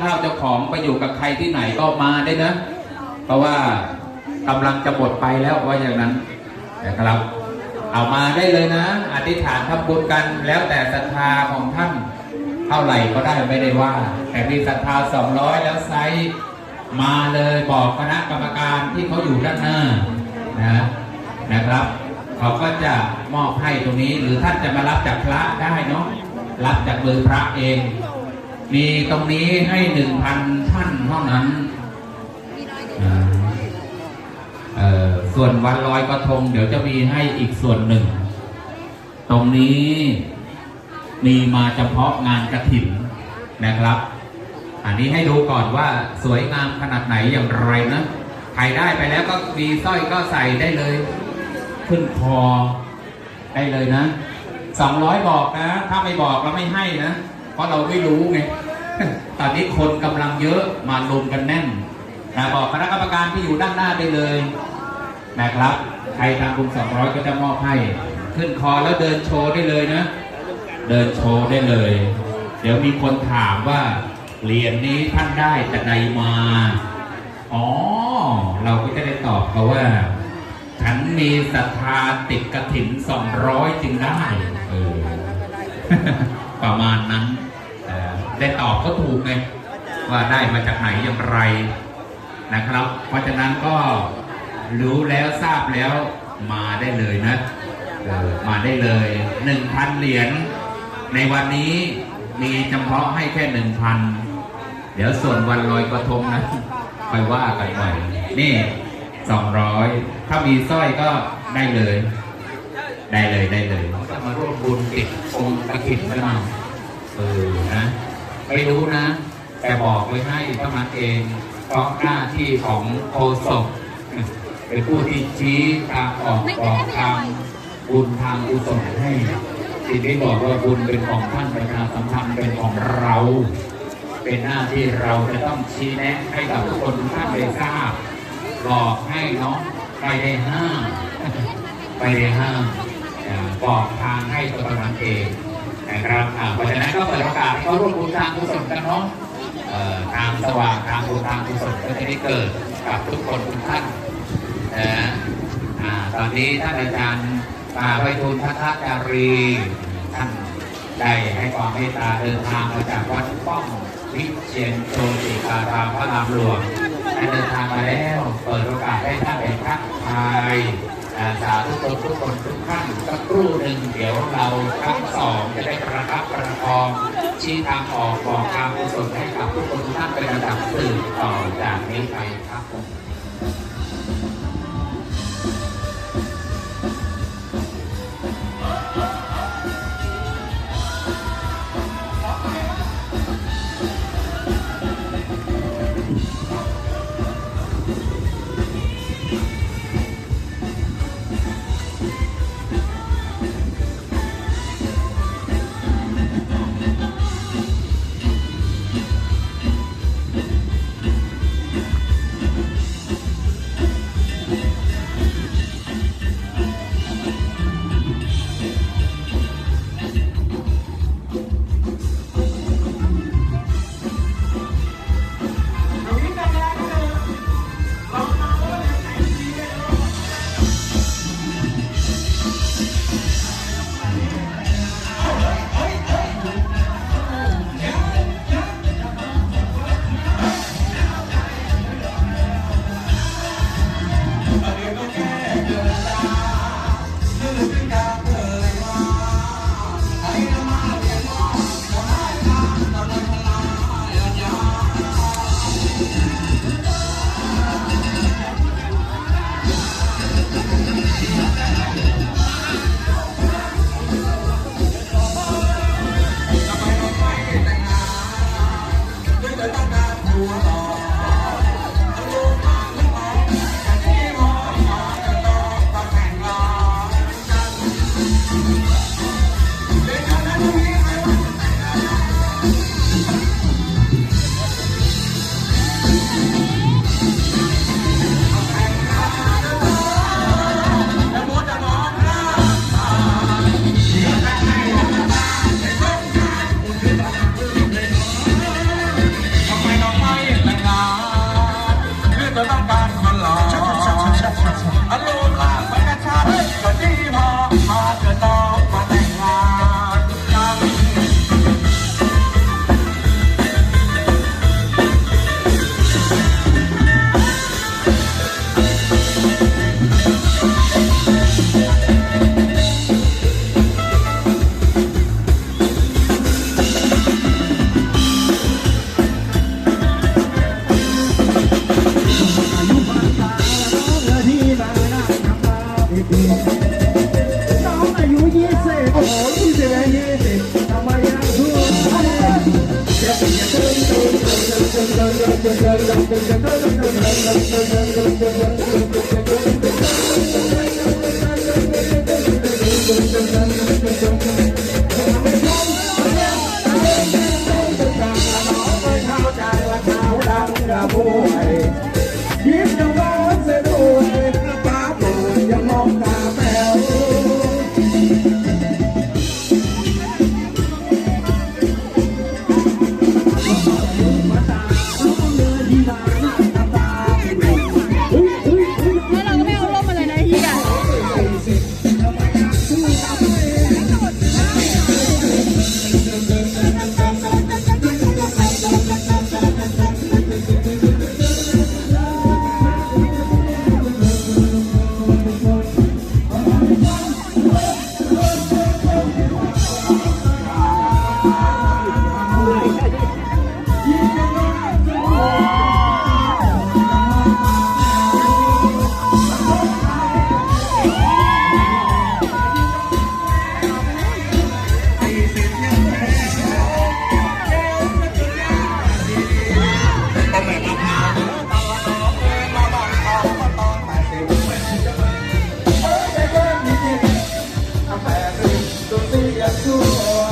ข้าวเจ้าของไปอยู่กับใครที่ไหนก็มาได้นะ เพราะว่ากำลังจะหมดไปแล้วว่าอย่างนั้นนะครับ เอามาได้เลยนะ อธิษฐานทำบุญกันแล้วแต่ศรัทธาของท่านเท่าไหร่ก็ได้ไม่ได้ว่า แต่มีศรัทธาสองร้อยแล้วไซมาเลยบอกคณะกรรมการที่เขาอยู่ด้านหน้านะนะครับเขาก็จะมอบให้ตรงนี้หรือท่านจะมารับจากพระได้เนาะรับจากมือพระเอง มีตรงนี้ให้หนึ่งพันท่านเท่านั้นส่วนวันลอยกระทง เดี๋ยวจะมีให้อีกส่วนหนึ่ง ตรงนี้มีมาเฉพาะงานกระถิ่นนะครับ อันนี้ให้ดูก่อนว่าสวยงามขนาดไหนอย่างไรนะใครได้ไปแล้วก็มีสร้อยก็ใส่ได้เลย ขึ้นคอได้เลยนะสองร้อยบอกนะ ถ้าไม่บอกเราไม่ให้นะ เพราะเราไม่รู้ไง นี้คนกำลังเยอะมาลงกันแน่นนะบอกคณะกรรมการที่อยู่ด้านหน้าได้เลยนะครับ ใครทำบุญสองร้อยก็จะมอบให้ ขึ้นคอแล้วเดินโชว์ได้เลยนะ เดินโชว์ได้เลย เดี๋ยวมีคนถามว่าเหรียญนี้ท่านได้จากใดมา อ๋อ เราก็จะได้ตอบเขาว่า ฉันมีศรัทธาติดกระถิ่นสองร้อยจึงได้ เออ ประมาณนั้น ได้ตอบก็ถูกไงว่าได้มาจากไหนอย่างไรนะครับ เพราะฉะนั้นก็รู้แล้วทราบแล้วมาได้เลยนะเออมาได้เลยหนึ่งพันเหรียญในวันนี้มีเฉพาะให้แค่หนึ่งพันเดี๋ยวส่วนวันลอยกระทงนะไปว่ากันใหม่นี่สองร้อยถ้ามีสร้อยก็ได้เลย ได้เลยได้เลยจะมาร่วมบุญติดองค์กระถิ่นกันมาเออนะ ไม่รู้นะ แต่บอกไว้ให้เท่านั้นเอง เพราะหน้าที่ของโฆษกเป็นผู้ที่ชี้ทางออกบอกทางบุญทางกุศลให้ทีนี้บอกว่าบุญเป็นของท่านประชาสัมพันธ์เป็นของเรา เป็นหน้าที่เราจะต้องชี้แนะให้กับทุกคนทุกท่านได้ทราบบอกให้เนาะไปได้ห้ามไปได้ห้ามอ่าบอกทางให้ตัวตนเอง นะครับเพราะฉะนั้นก็เปิดโอกาสให้เขาร่วมบุญทางกุศลกันเนาะทางสว่างทางบุญทางกุศลก็จะได้เกิดกับทุกคนทุกท่านนะตอนนี้ท่านอาจารย์ป่าไพฑูรย์พัทจารีท่านได้ให้ความเมตตาเดินทางมาจากวัดป้องวิเชียนโชติการามพระรามหลวงได้เดินทางมาแล้ว เปิดโอกาสให้ท่านได้ทักทย สาทุกคนทุกคนทุกท่านสักครู่หนึ่งเดี๋ยวเราทั้งสองจะได้ประคับประคองชี้ทางออกบอกทางกุศลให้กับทุกคนทุกท่านเป็นระดับสื่อต่อจากนี้ไปครับผม Gracias.